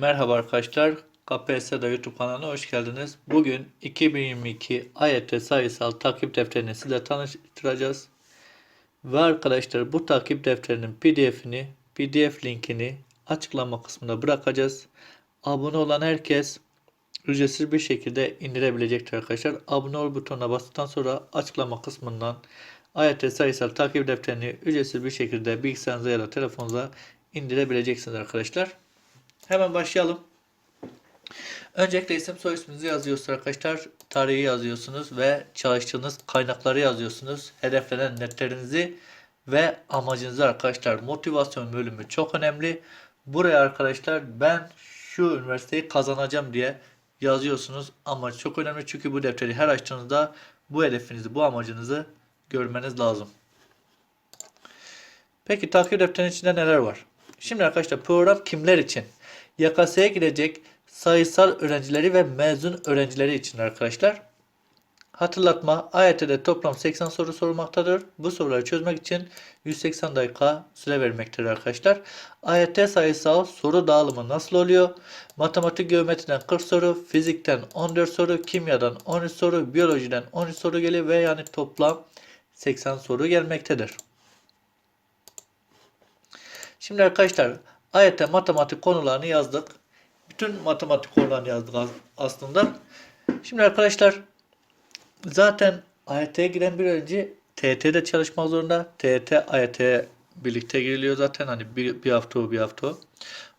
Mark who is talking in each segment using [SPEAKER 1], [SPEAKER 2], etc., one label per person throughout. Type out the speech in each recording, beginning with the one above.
[SPEAKER 1] Merhaba arkadaşlar. KPSS'de YouTube kanalına hoş geldiniz. Bugün 2022 AYT sayısal takip defterini size tanıştıracağız. Ve arkadaşlar bu takip defterinin PDF'ini, PDF linkini açıklama kısmına bırakacağız. Abone olan herkes ücretsiz bir şekilde indirebilecektir arkadaşlar. Abone ol butonuna bastıktan sonra açıklama kısmından AYT sayısal takip defterini ücretsiz bir şekilde bilgisayarınıza ya da telefonunuza indirebileceksiniz arkadaşlar. Hemen başlayalım. Öncelikle isim soy isminizi yazıyorsunuz arkadaşlar. Tarihi yazıyorsunuz ve çalıştığınız kaynakları yazıyorsunuz. Hedeflenen netlerinizi ve amacınızı arkadaşlar. Motivasyon bölümü çok önemli. Buraya arkadaşlar ben şu üniversiteyi kazanacağım diye yazıyorsunuz. Amaç çok önemli çünkü bu defteri her açtığınızda bu hedefinizi, bu amacınızı görmeniz lazım. Peki takip defterinin içinde neler var? Şimdi arkadaşlar program kimler için? YKS'ye girecek sayısal öğrencileri ve mezun öğrencileri için arkadaşlar. Hatırlatma AYT'de toplam 80 soru sorulmaktadır. Bu soruları çözmek için 180 dakika süre vermektedir arkadaşlar. AYT sayısal soru dağılımı nasıl oluyor? Matematik geometriden 40 soru, fizikten 14 soru, kimyadan 13 soru, biyolojiden 13 soru geliyor ve yani toplam 80 soru gelmektedir. Şimdi arkadaşlar AYT matematik konularını yazdık. Bütün matematik konularını yazdık aslında. Şimdi arkadaşlar zaten AYT'ye giren bir öğrenci TYT'de çalışmak zorunda. TYT AYT'ye birlikte giriliyor zaten hani bir, bir hafta o bir hafta o.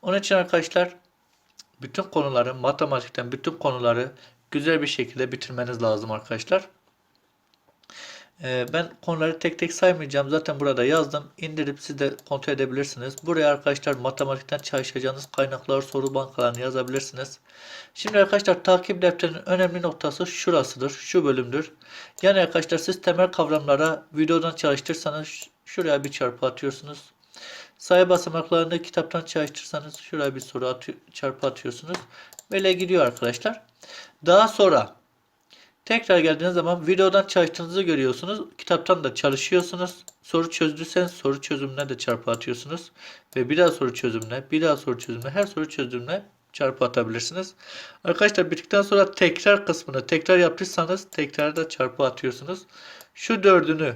[SPEAKER 1] Onun için arkadaşlar bütün konuları matematikten bütün konuları güzel bir şekilde bitirmeniz lazım arkadaşlar. Ee, ben konuları tek tek saymayacağım. Zaten burada yazdım. İndirip siz de kontrol edebilirsiniz. Buraya arkadaşlar matematikten çalışacağınız kaynaklar, soru bankalarını yazabilirsiniz. Şimdi arkadaşlar takip defterinin önemli noktası şurasıdır. Şu bölümdür. Yani arkadaşlar siz temel kavramlara videodan çalıştırsanız şuraya bir çarpı atıyorsunuz. Sayı basamaklarında kitaptan çalıştırsanız şuraya bir soru atıyor, çarpı atıyorsunuz. Böyle gidiyor arkadaşlar. Daha sonra Tekrar geldiğiniz zaman videodan çalıştığınızı görüyorsunuz. Kitaptan da çalışıyorsunuz. Soru çözdüyseniz soru çözümüne de çarpı atıyorsunuz. Ve bir daha soru çözümüne, bir daha soru çözümüne, her soru çözümüne çarpı atabilirsiniz. Arkadaşlar bittikten sonra tekrar kısmını tekrar yaptıysanız tekrar da çarpı atıyorsunuz. Şu dördünü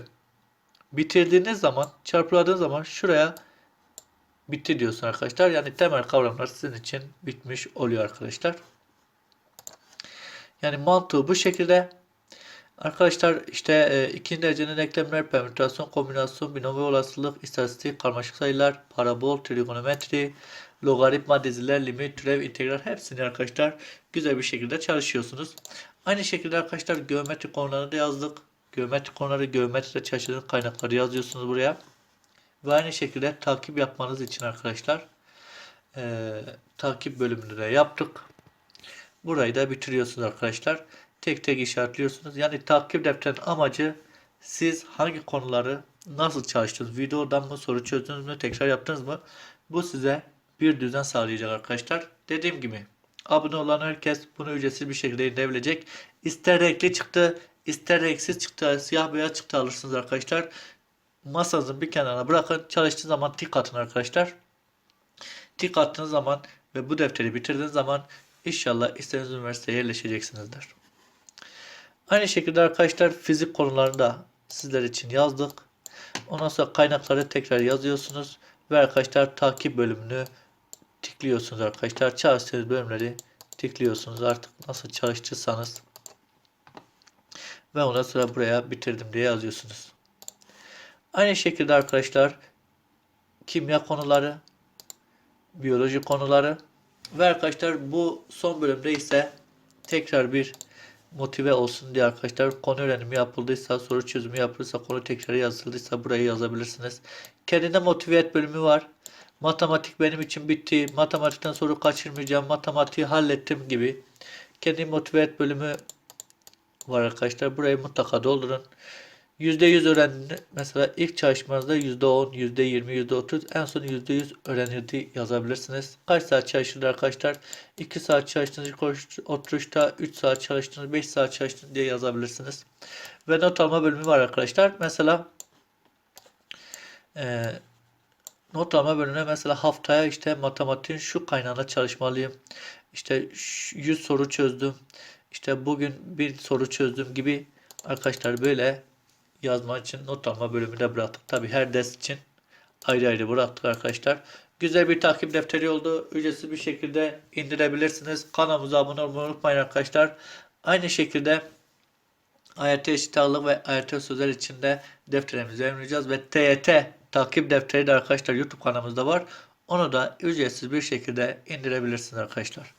[SPEAKER 1] bitirdiğiniz zaman, çarpıladığınız zaman şuraya bitti diyorsun arkadaşlar. Yani temel kavramlar sizin için bitmiş oluyor arkadaşlar. Yani mantığı bu şekilde. Arkadaşlar işte e, ikinci derecenin eklemler, permütasyon, kombinasyon, binomi olasılık, istatistik, karmaşık sayılar, parabol, trigonometri, logaritma, diziler, limit, türev, integral hepsini arkadaşlar güzel bir şekilde çalışıyorsunuz. Aynı şekilde arkadaşlar geometri konularını da yazdık. Geometri konuları, geometride çalıştığınız kaynakları yazıyorsunuz buraya. Ve aynı şekilde takip yapmanız için arkadaşlar e, takip bölümünü de yaptık. Burayı da bitiriyorsunuz arkadaşlar. Tek tek işaretliyorsunuz. Yani takip defterinin amacı siz hangi konuları nasıl çalıştınız? Videodan mı soru çözdünüz mü? Tekrar yaptınız mı? Bu size bir düzen sağlayacak arkadaşlar. Dediğim gibi abone olan herkes bunu ücretsiz bir şekilde indirebilecek. İster renkli çıktı, ister renksiz çıktı, siyah beyaz çıktı alırsınız arkadaşlar. Masanızın bir kenarına bırakın. Çalıştığı zaman tik atın arkadaşlar. Tik attığınız zaman ve bu defteri bitirdiğiniz zaman İnşallah istediğiniz üniversiteye yerleşeceksinizdir. Aynı şekilde arkadaşlar fizik konularında sizler için yazdık. Ondan sonra kaynakları tekrar yazıyorsunuz. Ve arkadaşlar takip bölümünü tıklıyorsunuz arkadaşlar. Çalıştığınız bölümleri tıklıyorsunuz. Artık nasıl çalıştıysanız. Ve ondan sonra buraya bitirdim diye yazıyorsunuz. Aynı şekilde arkadaşlar kimya konuları, biyoloji konuları ve arkadaşlar bu son bölümde ise tekrar bir motive olsun diye arkadaşlar konu öğrenimi yapıldıysa, soru çözümü yapılırsa, konu tekrar yazıldıysa burayı yazabilirsiniz. Kendine motive et bölümü var. Matematik benim için bitti. Matematikten soru kaçırmayacağım. Matematiği hallettim gibi. Kendi motive et bölümü var arkadaşlar. Burayı mutlaka doldurun. %100 öğrendi. Mesela ilk çalışmanızda %10, %20, %30 en son %100 öğrenildi yazabilirsiniz. Kaç saat çalıştınız arkadaşlar? 2 saat çalıştınız oturuşta, 3 saat çalıştınız, 5 saat çalıştınız diye yazabilirsiniz. Ve not alma bölümü var arkadaşlar. Mesela e, not alma bölümüne mesela haftaya işte matematiğin şu kaynağına çalışmalıyım. İşte şu 100 soru çözdüm. İşte bugün bir soru çözdüm gibi arkadaşlar böyle yazma için not alma bölümünde bıraktık. Tabi her ders için ayrı ayrı bıraktık arkadaşlar. Güzel bir takip defteri oldu. Ücretsiz bir şekilde indirebilirsiniz. Kanalımıza abone olmayı unutmayın arkadaşlar. Aynı şekilde AYT eşit ağırlık ve AYT sözler için de defterimizi yayınlayacağız ve TYT takip defteri de arkadaşlar YouTube kanalımızda var. Onu da ücretsiz bir şekilde indirebilirsiniz arkadaşlar.